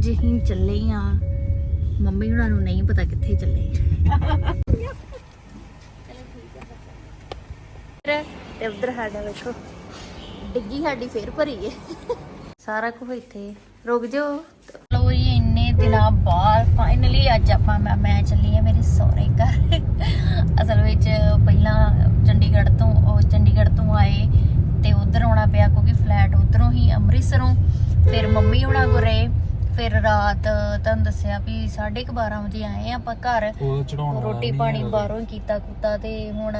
ਅੱਜ ਹੀ ਚੱਲੇ ਆ ਮੰਮੀ ਹੁਣਾਂ ਨੂੰ ਨਹੀਂ ਪਤਾ ਕਿੱਥੇ ਚੱਲੇ ਤੇ ਉਧਰ ਸਾਡਾ ਵੇਖੋ ਡਿੱਗੀ ਸਾਡੀ ਫੇਰ ਭਰੀ ਏ। ਸਾਰਾ ਕੁਝ ਇੱਥੇ ਰੁਕ ਜਾਓ। ਲੋ ਜੀ ਇੰਨੇ ਦਿਨਾਂ ਬਾਅਦ ਫਾਈਨਲੀ ਅੱਜ ਆਪਾਂ ਮੈਂ ਚੱਲੀ ਆ ਮੇਰੇ ਸਹੁਰੇ ਘਰ। ਅਸਲ ਵਿੱਚ ਪਹਿਲਾਂ ਚੰਡੀਗੜ੍ਹ ਤੋਂ ਉਹ ਚੰਡੀਗੜ੍ਹ ਤੋਂ ਆਏ ਤੇ ਉਧਰ ਆਉਣਾ ਪਿਆ ਕਿਉਂਕਿ ਫਲੈਟ ਉਧਰੋਂ ਹੀ ਅੰਮ੍ਰਿਤਸਰੋਂ। ਫਿਰ ਮੰਮੀ ਹੁਣਾਂ ਕੋਲ ਰਹੇ। ਫਿਰ ਰਾਤ ਤੁਹਾਨੂੰ ਦੱਸਿਆ ਵੀ 12:30 ਵਜੇ ਆਏ ਆ ਆਪਾਂ ਘਰ। ਉਹ ਚੜਾਉਣ ਰੋਟੀ ਪਾਣੀ ਬਾਹਰੋਂ ਹੀ ਕੀਤਾ ਕੁੱਤਾ ਤੇ ਹੁਣ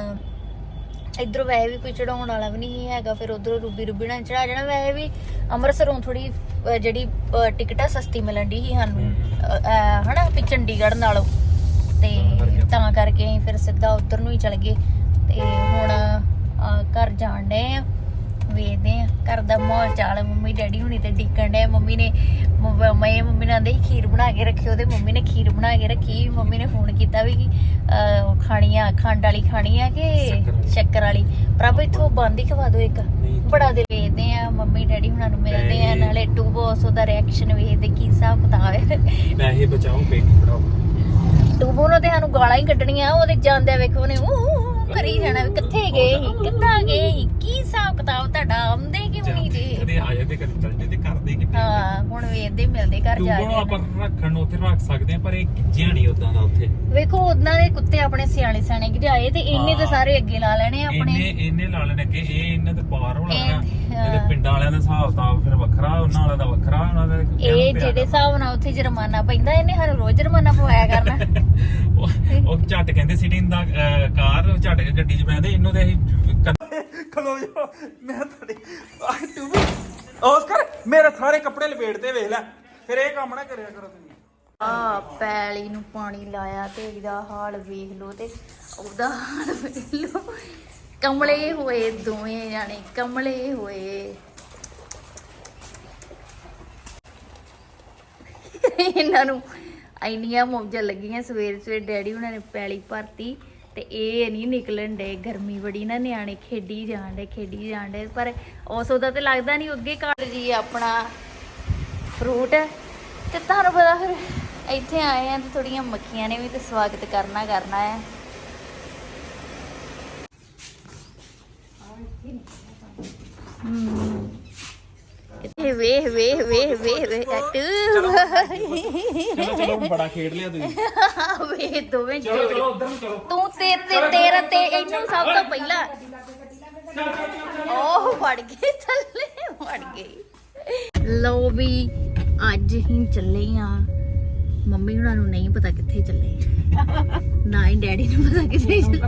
ਇਧਰੋਂ ਵੈਸੇ ਵੀ ਕੋਈ ਚੜਾਉਣ ਵਾਲਾ ਵੀ ਨਹੀਂ ਹੈਗਾ ਫਿਰ ਉਧਰੋਂ ਰੂਬੀ ਰੂਬੀ ਨਾਲ ਚੜਾ ਜਾਣਾ। ਵੈਸੇ ਵੀ ਅੰਮ੍ਰਿਤਸਰੋਂ ਥੋੜੀ ਜਿਹੜੀ ਟਿਕਟ ਆ ਸਸਤੀ ਮਿਲਣ ਦੀ ਸੀ ਸਾਨੂੰ ਹਨਾ ਵੀ ਚੰਡੀਗੜ੍ਹ ਨਾਲੋਂ। ਤੇ ਤਾਂ ਕਰਕੇ ਫਿਰ ਸਿੱਧਾ ਉਧਰ ਨੂੰ ਹੀ ਚਲ ਗਏ। ਤੇ ਹੁਣ ਘਰ ਜਾਣ ਡਏ ਆ। ਵੇਖਦੇ ਆ। ਘਰ ਦਾ ਮਾਹੌਲ ਚਾਲ ਮੰਮੀ ਡੈਡੀ ਹੁਣੀ ਤੇ ਡਿੱਕਣ ਡਏ ਮੰਮੀ ਨੇ ਮੈਂ ਮੰਮੀ ਨਾਲ ਦੇ ਖੀਰ ਬਣਾ ਕੇ ਰੱਖਿਓ ਤੇ ਮੰਮੀ ਨੇ ਖੀਰ ਬਣਾ ਕੇ ਰੱਖੀ। ਮੰਮੀ ਨੇ ਫੋਨ ਕੀਤਾ ਵੀ ਉਹ ਖਾਣੀ ਆ ਖੰਡ ਵਾਲੀ ਖਾਣੀ ਆ ਕਿ ਸ਼ੱਕਰ ਵਾਲੀ। ਪ੍ਰਭ ਇੱਥੋਂ ਬੰਦ ਹੀ ਖਵਾ ਦਿਓ ਇੱਕ। ਬੜਾ ਦਿਲ ਵੇਖਦੇ ਆ। ਮੰਮੀ ਡੈਡੀ ਹੁਣਾਂ ਨੂੰ ਮਿਲਦੇ ਆ। ਨਾਲੇ ਟੂ ਬੋਸ ਉਹਦਾ ਰਿਐਕਸ਼ਨ ਵੇਖਦੇ ਕੀ ਹਿਸਾਬ ਕਿਤਾਬ ਹੈ ਪੈਸੇ ਬਚਾਓ ਬੇਟੀ ਪੜਾਓ ਟੂਬੋ ਨੂੰ ਤੇ ਸਾਨੂੰ ਗਾਲਾਂ ਹੀ ਕੱਢਣੀਆਂ। ਉਹਦੇ ਜਾਂਦੇ ਵੇਖੋ ਊ ਊ ਕਰੀ ਜਾਣਾ ਵੀ ਕਿੱਥੇ ਗਏ ਸੀ ਕਿੱਦਾਂ ਗਏ ਸੀ ਕੀ ਹਿਸਾਬ ਕਿਤਾਬ ਤੁਹਾਡਾ ਆਉਂਦੇ ਕਿਉਂ ਨਹੀਂ ਜੀ ਕਦੇ ਆ ਜਾਂਦੇ ਕਦੇ ਚੱਲ ਜਾਂਦੇ ਕਰਦੇ ਕਿਤੇ ਹਾਂ ਹੁਣ ਵੇਖਦੇ ਮਿਲਦੇ ਘਰ ਜਾ ਟੂਬੋ ਕੇ ਆਪਾਂ ਰੱਖਣ ਨੂੰ ਉੱਥੇ ਰੱਖ ਸਕਦੇ ਆ ਪਰ ਇਹ ਗਿੱਜਿਆ ਨਹੀਂ ਉਦਾਂ ਦਾ ਉੱਥੇ। ਵੇਖੋ ਉਹਨਾਂ ਦੇ ਕੁੱਤੇ ਆਪਣੇ ਸਿਆਣੇ ਸਿਆਣੇ ਗਿਜਾਏ ਤੇ ਇਹਨੇ ਤਾਂ ਹਾਂ। ਸਾਰੇ ਅੱਗੇ ਲਾ ਲੈਣੇ ਇਹਨੇ ਆਪਣੇ। ਇਹਨੇ ਲਾ ਲੈਣੇ ਅੱਗੇ ਇਹ ਇਹਨਾਂ ਤੇ ਬਾਹਰ ਹੋਣਾ ਇਹ- ਇਹਦੇ ਹਾਂ। ਪਿੰਡਾਂ ਵਾਲਿਆਂ ਦਾ ਹਿਸਾਬ ਤਾਂ ਫਿਰ ਵੱਖਰਾ ਉਹਨਾਂ ਵਾਲਿਆਂ ਦਾ ਵੱਖਰਾ ਉਹਨਾਂ ਦਾ ਇਹ ਜਿਹੜੇ ਹਿਸਾਬ ਨਾਲ ਉੱਥੇ ਜੁਰਮਾਨਾ ਪੈਂਦਾ ਇਹਨੇ ਸਾਨੂੰ ਰੋਜ਼ ਜੁਰਮਾਨਾ ਪਵਾਇਆ ਕਰਨਾ। ਸਿਟਿੰਗ ਦਾ ਕਾਰ ਝੱਟ ਕੇ ਗੱਡੀ 'ਚ ਬੈਠਦੇ ਇਹਨੂੰ ਤੇ ਅਸੀਂ ਖਲੋ ਜਾ ਮੈਂ ਤੁਹਾਡੀ ਟੂਬੋ ਆਸਕਰ ਮੇਰੇ ਸਾਰੇ ਕੱਪੜੇ ਲਪੇਟਦੇ ਵੇਖ ਲੈ। ਫਿਰ ਇਹ ਕੰਮ ਨਾ ਕਰਿਆ ਕਰੋ ਤੁਸੀਂ। ਆ ਪੈਲੀ ਨੂੰ ਪਾਣੀ ਲਾਇਆ ਤੇ ਇਹਦਾ ਹਾਲ ਵੇਖ ਲਓ ਤੇ ਉਹਦਾ ਹਾਲ ਵੇਖ ਲਓ। ਕਮਲੇ ਹੋਏ ਦੋਵੇਂ ਜਾਣੇ ਕਮਲੇ ਹੋਏ। ਇਹਨਾਂ ਨੂੰ ਇੰਨੀਆਂ ਮੌਜਾਂ ਲੱਗੀਆਂ ਸਵੇਰ ਸਵੇਰ ਡੈਡੀ ਉਹਨਾਂ ਨੇ ਪੈਲੀ ਭਰਤੀ ਤੇ ਇਹ ਨਹੀਂ ਨਿਕਲਣ ਡੇ ਗਰਮੀ ਬੜੀ ਨਾ ਨਿਆਣੇ ਖੇਡੀ ਜਾਣ ਡੇ ਖੇਡੀ ਜਾਣ ਡੇ ਪਰ ਉਸ ਉਹਦਾ ਤੇ ਲੱਗਦਾ ਨਹੀਂ ਅੱਗੇ ਘਰ ਜੀ ਆਪਣਾ ਫਰੂਟ ਤੇ ਤੁਹਾਨੂੰ ਪਤਾ ਫਿਰ ਇੱਥੇ ਆਏ ਆ ਤੇ ਥੋੜੀਆਂ ਮੱਖੀਆਂ ਨੇ ਵੀ ਤੇ ਸਵਾਗਤ ਕਰਨਾ ਕਰਨਾ ਹੈ। ਚਲੋ ਚਲੋ ਬੜਾ ਖੇਡ ਲਿਆ ਤੁਸੀਂ ਵੇ ਦੋਵੇਂ ਚਲੋ ਜੋੜੇ ਚਲੋ ਉਧਰ ਨੂੰ ਚਲੋ ਤੂੰ ਤੇ ਤੇ ਤੇਰਾ ਤੇ ਇਹਨੂੰ ਸਭ ਤੋਂ ਪਹਿਲਾਂ ਉਹ ਫੜ ਗਈ ਥੱਲੇ ਫੜ ਗਈ ਲਓ ਵੀ ਅੱਜ ਹੀ ਚੱਲੇ ਆ ਮੰਮੀ ਹੁਣਾਂ ਨੂੰ ਨਹੀਂ ਪਤਾ ਕਿੱਥੇ ਚੱਲੇ ਨਾ ਹੀ ਡੈਡੀ ਨੂੰ ਪਤਾ ਕਿੱਥੇ ਚੱਲੇ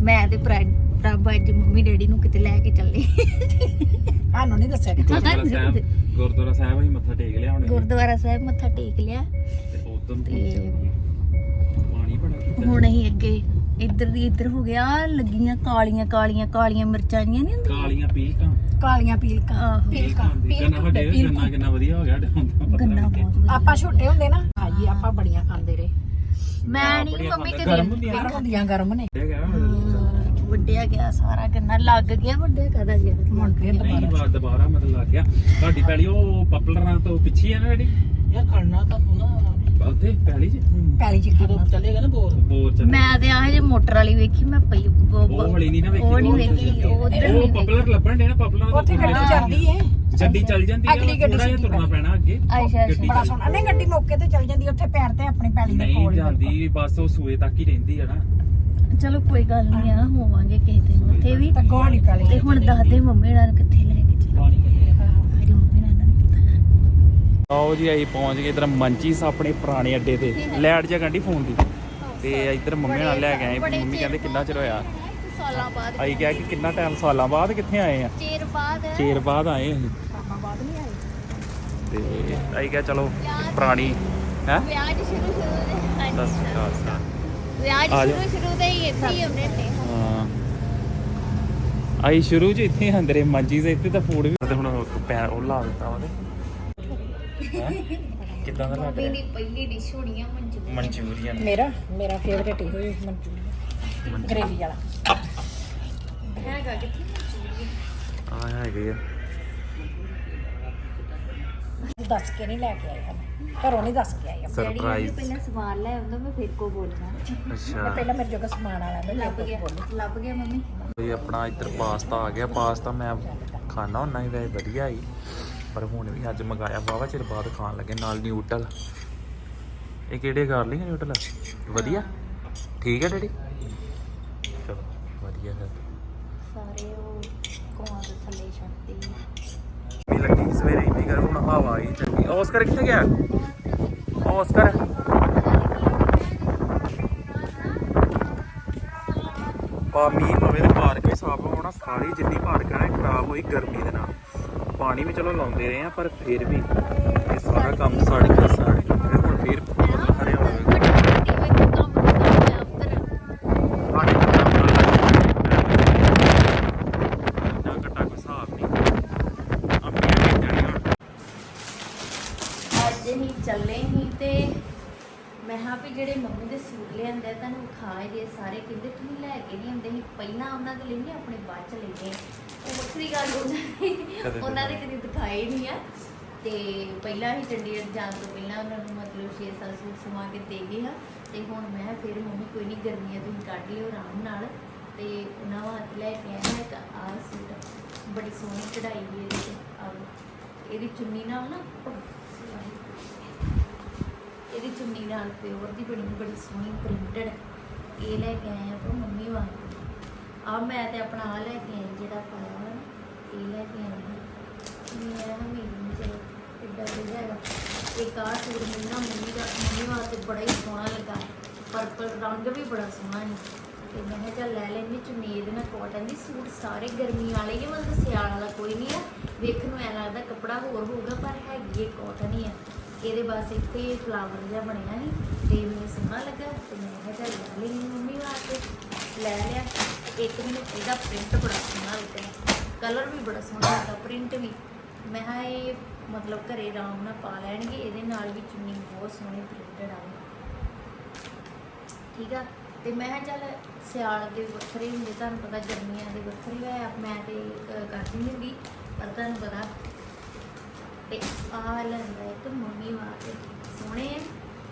ਮੈਂ ਤੇ ਪ੍ਰਾ- ਪ੍ਰਭ ਅੱਜ ਮੰਮੀ ਡੈਡੀ ਨੂੰ ਕਿਤੇ ਲੈ ਕੇ ਚੱਲੇ। ਸਾਨੂੰ ਨਹੀਂ ਦੱਸਿਆ ਕਿਤੇ। ਗੁਰਦੁਆਰਾ ਸਾਹਿਬ ਗੁਰਦੁਆਰਾ ਸਾਹਿਬ ਅਸੀਂ ਮੱਥਾ ਟੇਕ ਲਿਆ ਹੁਣ। ਗੁਰਦੁਆਰਾ ਸਾਹਿਬ ਮੱਥਾ ਟੇਕ ਲਿਆ। ਤੇ ਉਦੋਂ ਤੇ ਪਾਣੀ ਬੜਾ ਕੀਤਾ ਹੁਣ ਅਸੀਂ ਅੱਗੇ ਇੱਧਰ ਦੀ ਇੱਧਰ ਹੋ ਗਿਆ ਲੱਗੀਆਂ ਕਾਲੀਆਂ ਕਾਲੀਆਂ ਕਾਲੀਆਂ ਮਿਰਚਾਂ ਜੀਆਂ ਨਹੀਂ ਹੁੰਦੀਆਂ? ਕਾਲੀਆਂ ਪੀਲਕਾਂ। ਕਾਲੀਆਂ ਪੀਲਕਾਂ। ਪੀਲਕਾਂ ਗੰਨਾ ਕਿੰਨਾ ਵਧੀਆ ਹੋ ਗਿਆ ਗੰਨਾ। ਬਹੁਤ। ਆਪਾਂ ਛੋਟੇ ਹੁੰਦੇ ਨਾ ਆਈ ਆਪਾਂ ਬੜੀਆਂ ਖਾਂਦੇ ਰਹੇ। ਮੈਂ ਨਹੀਂ ਮੰਮੀ ਕਦੀ ਗਰਮ ਹੁੰਦੀਆਂ ਨੇ। ਹਾਂ, ਵੱਡਿਆ ਗਿਆ ਸਾਰਾ ਗੰਨਾ ਲੱਗ ਗਿਆ ਵੱਡਿਆ ਕਦਾ ਗਿਆ? ਹੁਣ ਫੇਰ ਨਹੀਂ ਦੁਬਾਰਾ। ਬਾਅਦ ਦੁਬਾਰਾ ਮਤਲਬ ਲੱਗ ਗਿਆ। ਤੁਹਾਡੀ ਪੈਲੀ ਉਹ ਪਪਲਰਾਂ ਤੋਂ ਪਿੱਛੇ ਹੈ ਨਾ ਜਿਹੜੀ? ਯਾਰ ਖੜਨਾ ਤਾਂ ਤੂੰ ਨਾ। ਉੱਥੇ ਪੈਲੀ ਚ? ਪੈਲੀ ਚ ਜਦੋਂ ਚੱਲੇਗਾ ਨਾ ਬੋਰ। ਬੋਰ ਚ ਮੈਂ ਤੇ ਆਹ ਜੇ ਮੋਟਰ ਵਾਲੀ ਵੇਖੀ ਮੈਂ ਪਈ ਉਹ- ਵਾਲੀ ਨਹੀਂ ਨਾ ਵੇਖੀ ਉਹ ਨਹੀਂ ਵੇਖੀ ਉਹ ਉਧਰ ਉਹ ਨਹੀਂ ਪਪਲਰ ਲੱਭਣ ਦੇ ਨਾ ਪਪਲਰ ਉੱਥੇ ਗੱਡੀ ਚੱਲਦੀ ਏ। ਗੱਡੀ ਚੱਲ ਜਾਂਦੀ ਹੈ ਅਗਲੀ ਗੱਡੀ ਸਿੱਧੀ ਤੁਰਨਾ ਪੈਣਾ ਅੱਗੇ। ਅੱਛਾ ਅੱਛਾ। ਬੜਾ ਸੋਹਣਾ। ਨਹੀਂ ਗੱਡੀ ਮੌਕੇ ਤੇ ਚੱਲ ਜਾਂਦੀ ਉੱਥੇ ਪੈਰ ਤੇ ਆਪਣੀ ਪੈਲੀ ਦੇ ਨਹੀਂ ਕੋਲ ਹੀ ਜਾਂਦੀ ਬਸ ਉਹ ਸੂਏ ਤੱਕ ਹੀ ਰਹਿੰਦੀ ਹੈ ਨਾ। ਚਲੋ ਕੋਈ ਗੱਲ ਨਹੀਂ ਆ ਹੋਵਾਂਗੇ ਕਿਸੇ ਦਿਨ ਉੱਥੇ ਵੀ। ਤਾਂ ਗੋਹਣੀ ਪੈਲੀ ਤੇ ਹੁਣ ਦੱਸਦੇ ਮੰਮੀ ਨਾਲ ਕਿੱਥੇ ਲੈ ਕੇ ਚੱਲੇ। ਪਾਣੀ ਕੱਢਿਆ ਅਜੇ ਮੰਮੀ ਨਾਲ ਨਹੀਂ ਪਤਾ। ਆਓ ਜੀ ਅਸੀਂ ਪਹੁੰਚ ਗਏ ਇਧਰ ਮੰਚੀਸ ਆਪਣੇ ਪੁਰਾਣੇ ਅੱਡੇ ਤੇ। ਲੈਟ ਜਾਂ ਗੰਢੀ ਫੋਨ ਦੀ। ਤੇ ਇਧਰ ਮੰਮੀ ਨਾਲ ਲੈ ਕੇ ਆਏ। ਮੰਮੀ ਕਹਿੰਦੇ ਕਿੰਨਾ ਚਿਰ ਹੋਇਆ? ਸਾਲਾਂ ਬਾਅਦ। ਅਸੀਂ ਕਿਹਾ ਕਿ ਕਿੰਨਾ ਟਾਈਮ ਸਾਲਾਂ ਬਾਅਦ ਕਿੱਥੇ ਆਏ ਆ? ਚੇਰ ਬਾਅਦ। ਚੇਰ ਬਾਅਦ ਆਏ ਅਸੀਂ। ਬਾਅਦ ਨਹੀਂ ਆਈ ਤੇ ਅਸੀਂ ਕਿਹਾ ਚਲੋ ਪੁਰਾਣੀ ਹੈ? ਵਿਆਹ ਸ਼ੁਰੂ ਸ਼ੁਰੂ ਦੇ ਦੱਸ ਦੱਸ ਵਿਆਹ ਆ ਜੀ ਜਾਓ। ਸ਼ੁਰੂ ਸ਼ੁਰੂ ਦੇ ਹੀ ਇੱਥੇ ਹੀ ਹੁੰਦੇ ਨੇ। ਹਾਂ। ਆਈ ਸ਼ੁਰੂ ਚ ਇੱਥੇ ਹੀ ਅੰਦਰੇ ਮੰਜੀ ਦੇ ਇੱਥੇ ਤਾਂ ਫੂਡ ਵੀ ਤੇ ਹੁਣ ਉਹ ਪੈ ਉਹ ਲਾ ਦਿੱਤਾ ਉਹਦੇ। ਹੈਂ? ਕਿੱਦਾਂ ਦਾ ਲੱਗ ਮੰਮੀ ਰਿਹਾ? ਦੀ ਪਹਿਲੀ ਡਿਸ਼ ਹੋਣੀ ਆ ਮਨਚੂਰੀਅਨ। ਮਨਚੂਰੀਅਨ। ਮੇਰਾ ਮੇਰਾ ਫੇਵਰੇਟ ਹੀ ਹੋਈ ਮਨਚੂਰੀਅਨ। ਗ੍ਰੇਵੀ ਵਾਲਾ। ਹੈਗਾ ਕਿੱਥੇ ਮਨਚੂਰੀਅਨ? ਆ ਹੈਗੇ ਆ। ਦੱਸ ਕੇ ਨਹੀਂ ਲੈ ਕੇ ਆਏ ਹਨ। ਘਰੋਂ ਨਹੀਂ ਦੱਸ ਕੇ ਆਏ ਹਨ। ਸਰਪ੍ਰਾਈਜ਼ ਪਹਿਲਾਂ ਸਵਾਲ ਲੈ ਆਉਂਦਾ ਮੈਂ ਫਿਰ ਕੋ ਬੋਲਣਾ ਅੱਛਾ। ਪਹਿਲਾਂ ਮੇਰੇ ਜੋਗਾ ਸਮਾਨ ਵਾਲਾ ਨੇ ਲੱਭ ਗਿਆ ਲੱਭ ਗਿਆ ਮੰਮੀ। ਇਹ ਆਪਣਾ ਇੱਧਰ ਪਾਸਤਾ ਆ ਗਿਆ। ਪਾਸਤਾ ਮੈਂ ਖਾਣਾ ਹੁੰਦਾ ਹੀ ਵੈਸੇ ਵਧੀਆ ਹੀ ਪਰ ਹੁਣ ਵੀ ਅੱਜ ਮੰਗਾਇਆ ਵਾਵਾ ਚਿਰ ਬਾਅਦ ਖਾਣ ਲੱਗੇ ਨਾਲ ਨਿਊਟਲ ਇਹ ਕਿਹੜੇ ਗਾਰਲਿੰਗ ਨਿਊਟਲ ਵਧੀਆ? ਠੀਕ ਹੈ ਡੈਡੀ? ਚਲੋ ਵਧੀਆ ਹੈ ਸਾਰੇ ਉਹ ਕੋਆਂ ਦੇ ਥੱਲੇ ਛੱਡਦੇ ਵੀ ਹੁਣ ਹਵਾ ਆਈ ਚੰਗੀ। ਔਸਕਰ ਕਿੱਥੇ ਗਿਆ? ਔਸਕਰ। ਪਾ ਮੀਂਹ ਪਵੇ ਤੇ ਪਾਰਕ ਵੀ ਸਾਫ਼ ਹੋਣਾ ਸਾਰੀ ਜਿੰਨੀ ਪਾਰਕ ਹੈ ਖਰਾਬ ਹੋਈ ਗਰਮੀ ਦੇ ਨਾਲ। ਪਾਣੀ ਵੀ ਚਲੋ ਲਾਉਂਦੇ ਰਹੇ ਆ, ਪਰ ਫਿਰ ਵੀ ਇਹ ਸਾਰਾ ਕੰਮ ਸੜ ਗਿਆ ਸੜ ਗਿਆ। ਹੁਣ ਫਿਰ ਮਤਲਬ ਹਰਿਆ ਹੋਵੇਗਾ ਸਾਡੇ ਕੋਲ ਤਾਂ ਨਾ ਘਟਾ ਕੋਈ ਹਿਸਾਬ ਨਹੀਂ ਆਪਣੀਆਂ ਵੇਚਣੀਆਂ ਹੁਣ ਅੱਜ ਹੀ ਚੱਲੇ ਹੀ ਤੇ ਮੈਂ ਹਾਂ ਵੀ ਜਿਹੜੇ ਮੰਮੀ ਦੇ ਸੂਟ ਲਿਆਂਦੇ ਆ, ਤੁਹਾਨੂੰ ਵਿਖਾਏ ਜੇ ਸਾਰੇ ਕਹਿੰਦੇ ਤੁਸੀਂ ਲੈ ਕੇ ਨਹੀਂ ਆਉਂਦੇ ਸੀ ਪਹਿਲਾਂ ਉਹਨਾਂ ਦੇ ਲੈਣੇ ਆਪਣੇ ਬਾਅਦ ਚ ਲੈਣੇ ਉਹ ਵੱਖਰੀ ਗੱਲ ਹੋ ਜਾਂਦੀ ਉਹਨਾਂ ਦੇ ਕਦੇ ਦਿਖਾਏ ਨਹੀਂ ਆ। ਤੇ ਪਹਿਲਾਂ ਹੀ ਚੰਡੀਗੜ੍ਹ ਜਾਣ ਤੋਂ ਪਹਿਲਾਂ ਉਹਨਾਂ ਨੂੰ ਮਤਲਬ 6-7 ਸੂਟ ਸਮਾ ਕੇ ਦੇ ਗਏ ਆ। ਤੇ ਹੁਣ ਮੈਂ ਫਿਰ ਮੰਮੀ ਕੋਈ ਨਹੀਂ ਗਰਮੀਆਂ ਤੁਸੀਂ ਕੱਢ ਲਿਓ ਆਰਾਮ ਨਾਲ। ਤੇ ਉਹਨਾਂ ਵਾਸਤੇ ਲੈ ਕੇ ਆਇਆ ਇੱਕ ਆਹ ਸੂਟ। ਬੜੀ ਸੋਹਣੀ ਕਢਾਈ ਵੀ ਇਹਦੇ ਤੇ ਇਹਦੀ ਚੁੰਨੀ ਨਾਲ ਨਾ ਇਹਦੀ ਚੁੰਨੀ ਨਾਲ ਪਿਓਰ ਦੀ ਬਣੀ ਬੜੀ ਸੋਹਣੀ ਪ੍ਰਿੰਟਡ ਇਹ ਲੈ ਕੇ ਆਏ ਆਪਾਂ ਮੰਮੀ ਵਾਸਤੇ। ਆ ਮੈਂ ਤੇ ਆਪਣਾ ਆ ਲੈ ਕੇ ਆਈ ਜਿਹੜਾ ਪਾਇਆ ਵਾ ਨਾ, ਇਹ ਲੈ ਕੇ ਆਈ ਮੈਂ ਨਾ ਮੇਰੀ ਨੂੰ ਚਲੋ ਕਿੱਡਾ ਵਧੀਆ ਹੈਗਾ। ਇੱਕ ਆਹ ਸੂਟ ਮੈਨੂੰ ਨਾ ਮੰਮੀ ਦਾ ਮੰਮੀ ਵਾਸਤੇ ਬੜਾ ਹੀ ਸੋਹਣਾ ਲੱਗਾ। ਪਰਪਲ ਰੰਗ ਵੀ ਬੜਾ ਸੋਹਣਾ ਹੈ ਤੇ ਮੈਂ ਕਿਹਾ ਚੱਲ ਲੈ ਲੈਂਦੀ ਚੁੰਨੀ ਇਹਦੇ ਨਾਲ ਕਾਟਨ ਦੀ ਸੂਟ ਸਾਰੇ ਗਰਮੀ ਵਾਲੇ ਹੀ ਮਤਲਬ ਸਿਆਲ ਵਾਲਾ ਕੋਈ ਨਹੀਂ ਆ। ਵੇਖਣ ਨੂੰ ਐ ਲੱਗਦਾ ਕੱਪੜਾ ਹੋਰ ਹੋਊਗਾ ਪਰ ਹੈਗੀ ਇਹ ਕਾਟਨ ਹੀ ਆ। ਇਹਦੇ ਬਸ ਇੱਥੇ ਫਲਾਵਰ ਜਿਹਾ ਬਣਿਆ ਸੀ। ਤੇ ਮੈਨੂੰ ਸੋਹਣਾ ਲੱਗਾ। ਤੇ ਮੈਂ ਕਿਹਾ ਚੱਲ ਲੈ ਲਈ ਮੰਮੀ ਵਾਸਤੇ। ਲੈ ਲਿਆ। ਇੱਕ ਮੈਨੂੰ ਇਹਦਾ ਪ੍ਰਿੰਟ ਬੜਾ ਸੋਹਣਾ ਲੱਗਾ ਕਲਰ ਵੀ ਬੜਾ ਸੋਹਣਾ ਲੱਗਾ ਪ੍ਰਿੰਟ ਵੀ। ਮੈਂ ਕਿਹਾ ਇਹ ਮਤਲਬ ਘਰੇ ਆਰਾਮ ਨਾਲ ਪਾ ਲੈਣਗੇ, ਇਹਦੇ ਨਾਲ ਵੀ ਚੁੰਨੀ ਬਹੁਤ ਸੋਹਣੀ ਪ੍ਰਿੰਟਡ ਆਵੇ ਠੀਕ ਆ? ਤੇ ਮੈਂ ਕਿਹਾ ਚੱਲ ਸਿਆਲ ਦੇ ਵੱਖਰੇ ਹੁੰਦੇ, ਤੁਹਾਨੂੰ ਪਤਾ ਗਰਮੀਆਂ ਦੇ ਵੱਖਰੇ ਹੋਇਆ ਮੈਂ ਤੇ ਕਰਦੀ ਨਹੀਂ ਹੁੰਦੀ, ਪਰ ਤੁਹਾਨੂੰ ਪਤਾ। ਤੇ ਆਹ ਲੈਂਦਾ ਇੱਕ ਮੰਮੀ ਵਾਸਤੇ। ਸੋਹਣੇ ਆ।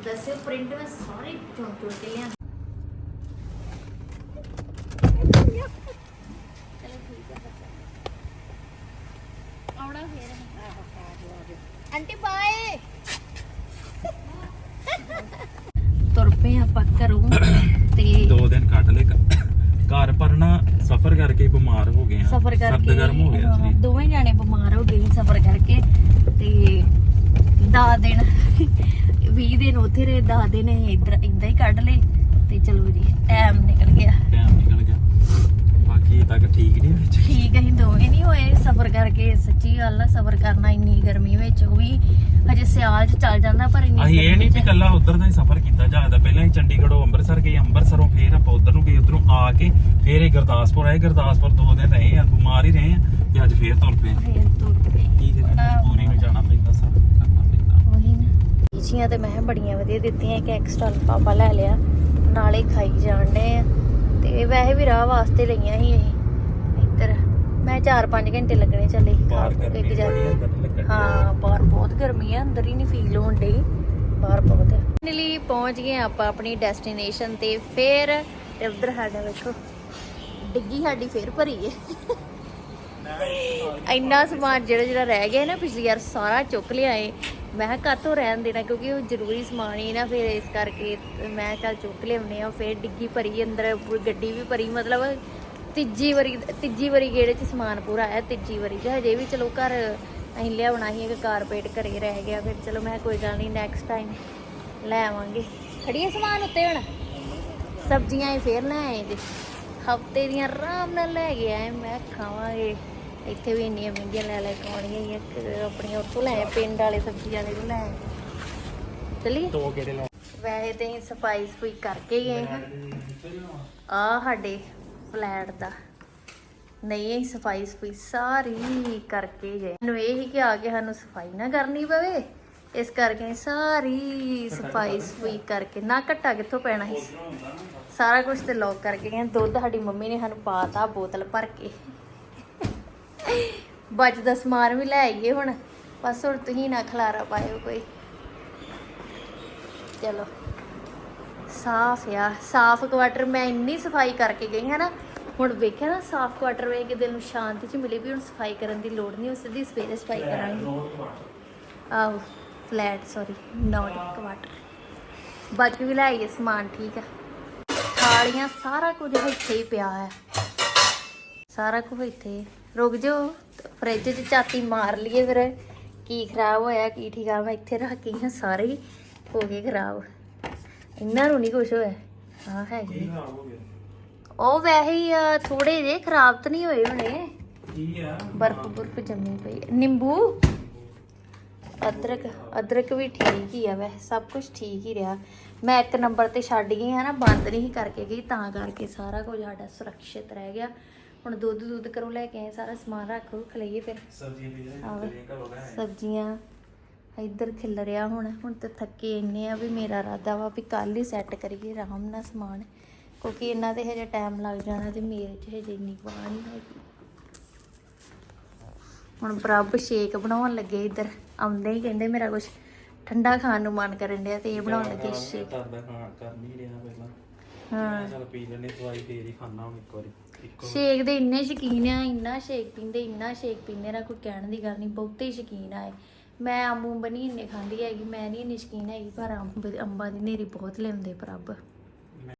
ਦੱਸਿਓ ਪ੍ਰਿੰਟ ਮੈਂ ਸਾਰੇ ਚੁਣ ਚੁਣ ਕੇ ਲਿਆ ਆਉਣਾ ਫੇਰ। Aunty bye. ਤੁਰ ਪਏ ਆਪਾਂ ਘਰੋਂ ਤੇ ਦੋ ਦਿਨ ਕੱਢ ਲਏ। ਘ- ਘਰ ਪਰ ਨਾ ਸਫਰ ਕਰਕੇ ਬਿਮਾਰ ਹੋ ਗਏ ਆ। ਸਫਰ ਕਰਕੇ ਸਰਦ ਗਰਮ ਹੋ ਗਿਆ ਹਾਂ, ਸਰੀਰ। ਦੋਵੇਂ ਜਾਣੇ ਬਿਮਾਰ ਹੋ ਗਏ ਸੀ ਸਫਰ ਕਰਕੇ ਤੇ 10 ਦਿਨ 20 ਦਿਨ ਉੱਥੇ ਰਹੇ 10 ਦਿਨ ਇਧਰ ਇਦਾਂ ਹੀ ਕੱਢ ਲਏ ਤੇ ਚਲੋ ਜੀ ਟਾਈਮ ਨਿਕਲ ਗਿਆ। ਟਾਈਮ ਨਿਕਲ ਗਿਆ। ਇਹ ਤੱਕ ਠੀਕ ਨਹੀਂ ਵਿੱਚ ਠੀਕ ਅਸੀਂ ਦੋਵੇਂ ਨਹੀਂ ਹੋਏ। ਸਫਰ ਕਰਕੇ ਸੱਚੀ ਗੱਲ ਆ ਸਫਰ ਕਰਨਾ ਇੰਨੀ ਗਰਮੀ ਵਿੱਚ ਉਹ ਵੀ ਹਜੇ ਸਿਆਲ ਚ ਚੱਲ ਜਾਂਦਾ ਪਰ ਇੰਨੀ ਅਸੀਂ ਇਹ ਗਰਮੀ ਨਹੀਂ ਵੀ ਚ- ਕੱਲਾ ਉਧਰ ਦਾ ਹੀ ਸਫ਼ਰ ਕੀਤਾ ਜਾਂਦਾ ਪਹਿਲਾਂ ਹੀ ਚੰਡੀਗੜ੍ਹੋਂ ਅੰਮ੍ਰਿਤਸਰ ਗਏ ਅੰਮ੍ਰਿਤਸਰੋਂ ਫੇਰ ਆਪਾਂ ਉਧਰ ਨੂੰ ਗਏ ਉਧਰੋਂ ਆ ਕੇ ਫੇਰ ਇਹ ਗੁਰਦਾਸਪੁਰ ਆਏ। ਗੁਰਦਾਸਪੁਰ ਦੋ ਦਿਨ ਰਹੇ ਆ ਬਿਮਾਰ ਹੀ ਰਹੇ ਆ ਤੇ ਅੱਜ ਫੇਰ ਤੁਰ ਪਏ ਫੇਰ ਤੁਰ ਪਏ। ਕੀ ਕਰੀਏ ਪੂਰੀ ਨੂੰ ਜਾਣਾ ਪੈਂਦਾ ਸਭ ਕਰਨਾ ਪੈਂਦਾ। ਉਹੀ ਨਾ। ਚੀਜ਼ੀਆਂ ਤੇ ਮੈਂ ਬੜੀਆਂ ਵਧੀਆ ਦਿੱਤੀਆਂ ਇੱਕ ਐਕਸਟਰਾ ਲਿਫਾਫਾ ਲੈ ਲਿਆ ਨਾਲੇ ਖਾਈ ਜਾਣ ਡਏ ਆ। ਤੇ ਵੈਸੇ ਵੀ ਰਾਹ ਵਾਸਤੇ ਲਈਆਂ ਸੀ ਇਹ ਇੱਧਰ ਮੈਂ 4-5 ਘੰਟੇ ਲੱਗਣੇ ਚੱਲੇ। ਇੱਕ ਜਾ ਬੜੀ ਅੰਦਰ ਨੀ ਲੱਗਣ ਹਾਂ ਬਾਹਰ ਬਹੁਤ ਗਰਮੀ ਆ ਅੰਦਰ ਹੀ ਨਹੀਂ ਫੀਲ ਹੋਣ ਡਈ। ਬਾਹਰ ਬਹੁਤ। ਹੈ ਫਾਈਨਲੀ ਪਹੁੰਚ ਗਏ ਆਪਾਂ ਆਪਣੀ ਡੈਸਟੀਨੇਸ਼ਨ ਤੇ ਫੇਰ ਉਧਰ ਸਾਡਾ ਵੇਖੋ ਡਿੱਗੀ ਸਾਡੀ ਫੇਰ ਭਰੀ ਹੈ ਇੰਨਾ ਸਮਾਨ ਜਿਹੜਾ ਜਿਹੜਾ ਰਹਿ ਗਿਆ ਨਾ ਪਿਛਲੀ ਵਾਰ ਸਾਰਾ ਚੁੱਕ ਲਿਆਏ ਮੈਂ ਕਿਹਾ ਕਾਤੋਂ ਰਹਿਣ ਦੇਣਾ, ਕਿਉਂਕਿ ਉਹ ਜ਼ਰੂਰੀ ਸਮਾਨ ਹੀ ਨਾ, ਫਿਰ ਇਸ ਕਰਕੇ ਮੈਂ ਚੱਲ ਚੁੱਕ ਲਿਆਉਨੇ ਆ ਫਿਰ ਡਿੱਗੀ ਭਰੀ ਅੰਦਰ ਗੱਡੀ ਵੀ ਭਰੀ, ਮਤਲਬ ਤੀਜੀ ਵਾਰੀ ਤੀਜੀ ਵਾਰੀ ਗੇੜੇ 'ਚ ਸਮਾਨ ਪੂਰਾ ਆਇਆ, ਤੀਜੀ ਵਾਰੀ। ਜਾਂ ਹਜੇ ਵੀ ਚਲੋ ਘਰ ਅਸੀਂ ਲਿਆਉਣਾ ਸੀ, ਇੱਕ ਕਾਰਪੇਟ ਘਰੇ ਰਹਿ ਗਿਆ, ਫਿਰ ਚਲੋ ਮੈਂ ਕਿਹਾ ਕੋਈ ਗੱਲ ਨਹੀਂ ਨੈਕਸਟ ਟਾਈਮ ਲੈ ਆਵਾਂਗੇ। ਖੜੀਏ ਸਮਾਨ ਉੱਤੇ ਹੁਣ? ਸਬਜ਼ੀਆਂ ਹੀ ਫੇਰ ਲੈ ਆਏ ਜੀ। ਹਫ਼ਤੇ ਦੀਆਂ ਆਰਾਮ ਨਾਲ ਲੈ ਗਿਆ ਆਏ, ਮੈਂ ਖਾਵਾਂਗੇ। ਇੱਥੇ ਵੀ ਇੰਨੀਆਂ ਮਹਿੰਗੀਆਂ ਲੈ ਲੈ ਕੇ ਆਉਣੀਆਂ ਹੀ ਇੱਕ ਆਪਣੀਆਂ ਉੱਥੋਂ ਲੈ ਪਿੰਡ ਵਾਲੇ ਸਬਜ਼ੀ ਵਾਲੇ ਤੋਂ ਲੈ। ਚੱਲੀਏ? ਦੋ ਕਿਹੜੇ ਲਾ? ਵੈਸੇ ਤੇ ਸਫ਼ਾਈ ਸਫੂਈ ਕਰਕੇ ਹੀ ਗਏ ਹਾਂ। ਆ ਸਾਡੇ ਫਲੈਟ ਦਾ। ਨਹੀਂ ਸਫ਼ਾਈ ਸਫੂਈ ਸਾਰੀ ਕਰਕੇ ਗਏ। ਸਾਨੂੰ ਇਹ ਹੀ ਕਿ ਆ ਕੇ ਸਾਨੂੰ ਸਫ਼ਾਈ ਨਾ ਕਰਨੀ ਪਵੇ। ਇਸ ਕਰਕੇ ਸਾਰੀ ਸਫ਼ਾਈ ਸਫੂਈ ਕਰਕੇ ਨਾ ਘੱਟਾ ਕਿੱਥੋਂ ਪੈਣਾ ਸੀ? ਸਾਰਾ ਕੁਝ ਤੇ ਲੋਕ ਕਰਕੇ ਗਏ ਦੁੱਧ ਸਾਡੀ ਮੰਮੀ ਨੇ ਸਾਨੂੰ ਪਾਤਾ ਬੋਤਲ ਭਰ ਕੇ। ਬਚਦਾ ਸਮਾਨ ਵੀ ਲੈ ਆਈਏ ਹੁਣ। ਬਸ ਹੁਣ ਤੁਸੀਂ ਨਾ ਖਲਾਰਾ ਪਾਇਓ ਕੋਈ। ਚਲੋ। ਸਾਫ਼ ਆ ਸਾਫ਼ ਕੁਆਟਰ ਮੈਂ ਇੰਨੀ ਸਫ਼ਾਈ ਕਰਕੇ ਗਈ ਹੈ ਨਾ ਹੁਣ ਵੇਖਿਆ ਨਾ ਸਾਫ਼ ਕੁਆਟਰ ਵੇਖ ਕੇ ਦਿਲ ਨੂੰ ਸ਼ਾਂਤੀ ਚ ਮਿਲੀ ਵੀ ਹੁਣ ਸਫ਼ਾਈ ਕਰਨ ਦੀ ਲੋੜ ਨਹੀਂ ਉਸ ਦੀ ਸਵੇਰੇ ਸਫ਼ਾਈ ਕਰਾਂਗੇ। ਆਹੋ ਫਲੈਟ ਸੌਰੀ ਨਾਟ ਕੁਆਟਰ ਬਾਕੀ ਵੀ ਲੈ ਆਈਏ ਸਮਾਨ ਠੀਕ ਆ। ਥਾਲੀਆਂ ਸਾਰਾ ਕੁਝ ਇੱਥੇ ਹੀ ਪਿਆ ਹੈ। ਸਾਰਾ ਕੁਝ ਇੱਥੇ। ਰੁਕ ਜਾਓ ਫ੍ਰਿਜ 'ਚ ਚਾਤੀ ਮਾਰ ਲਈਏ ਫਿਰ। ਕੀ ਖਰਾਬ ਹੋਇਆ ਕੀ ਠੀਕ ਆ ਮੈਂ ਇੱਥੇ ਰੱਖ ਕੇ ਹਾਂ ਸਾਰੇ ਹੀ ਹੋ ਗਏ ਖਰਾਬ। ਇਹਨਾਂ ਨੂੰ ਨਹੀਂ ਕੁਝ ਹੋਇਆ। ਆ ਹੈਗੀ ਉਹ ਵੈਸੇ ਹੀ ਆ, ਥੋੜੇ ਜੇ ਖਰਾਬ ਤਾਂ ਨਹੀਂ ਹੋਏ ਹੋਣੇ। ਕੀ ਆ? ਬਰਫ ਬਰਫ ਜੰਮੀ ਪਈ। ਨਿੰਬੂ? ਅਦਰਕ ਅਦਰਕ ਵੀ ਠੀਕ ਹੀ ਆ ਵੈਸੇ ਸਭ ਕੁਝ ਠੀਕ ਹੀ ਰਿਹਾ। ਮੈਂ ਇੱਕ ਨੰਬਰ ਤੇ ਛੱਡ ਗਈ ਹਾਂ ਨਾ ਬੰਦ ਨਹੀਂ ਕਰਕੇ ਗਈ ਤਾਂ ਕਰਕੇ ਸਾਰਾ ਕੁਝ ਸਾਡਾ ਸੁਰੱਖਿਅਤ ਰਹਿ ਗਿਆ। ਹੁਣ ਦੁੱਧ ਦੁੱਧ ਕਰੋ ਲੈ ਕੇ ਆਏ ਸਾਰਾ ਸਮਾਨ ਰੱਖੋ ਖਲਈਏ ਫਿਰ। ਸਬਜ਼ੀ ਵੀ। ਘਰੋਂ ਲੈ ਆਏ। ਸਬਜ਼ੀਆਂ ਇੱਧਰ ਖਿਲ ਰਿਆ ਹੁਣ ਹੁਣ ਤੇ ਥੱਕੇ ਇੰਨੇ ਆ ਵੀ ਮੇਰਾ ਇਰਾਦਾ ਵਾ ਵੀ ਕੱਲ ਹੀ ਸੈੱਟ ਕਰੀਏ ਆਰਾਮ ਨਾਲ ਸਮਾਨ। ਕਿਉਂਕਿ ਇਹਨਾਂ ਦੇ ਹਜੇ ਟਾਈਮ ਲੱਗ ਜਾਣਾ ਤੇ ਮੇਰੇ 'ਚ ਹਜੇ ਇੰਨੀ ਵਾਹ ਨਹੀਂ ਹੈਗੀ। ਹੁਣ ਪ੍ਰਭ ਸ਼ੇਕ ਬਣਾਉਣ ਲੱਗੇ ਇੱਧਰ ਆਉਂਦੇ ਹੀ ਕਹਿੰਦੇ ਮੇਰਾ ਕੁਝ ਠੰਡਾ ਖਾਣ ਨੂੰ ਮਨ ਕਰਨ ਡਿਆ ਤੇ ਇਹ ਬਣਾਉਣ ਲੱਗੇ ਸ਼ੇਕ ਕਰਦਾ ਖਾਣ ਕਰ ਨਹੀਂ ਰਿਹਾ ਪਹਿਲਾਂ। ਹਾਂ। ਚੱਲ ਪੀ ਲੈਣੇ ਦਵਾਈ ਹੀ ਖਾਣਾ ਹੁਣ ਇੱਕ ਵਾਰੀ। ਸ਼ੇਕ ਦੇ ਇੰਨੇ ਸ਼ੌਕੀਨ ਆ, ਇੰਨਾ ਸ਼ੇਕ ਪੀਂਦੇ, ਇੰਨਾ ਸ਼ੇਕ ਪੀਂਦੇ ਨਾ ਕੋਈ ਕਹਿਣ ਦੀ ਗੱਲ ਨਹੀਂ, ਬਹੁਤੇ ਹੀ ਸ਼ੌਕੀਨ ਆਏ ਮੈਂ ਅੰਬ ਉਂਬ ਨਹੀਂ ਇੰਨੇ ਖਾਂਦੀ ਹੈਗੀ, ਮੈਂ ਨਹੀਂ ਇੰਨੀ ਸ਼ਕੀਨ ਹੈਗੀ, ਪਰ ਅੰਬ ਅੰਬਾਂ ਦੀ ਨੇਰੀ ਬਹੁਤ ਲੈਂਦੇ ਪ੍ਰਭ।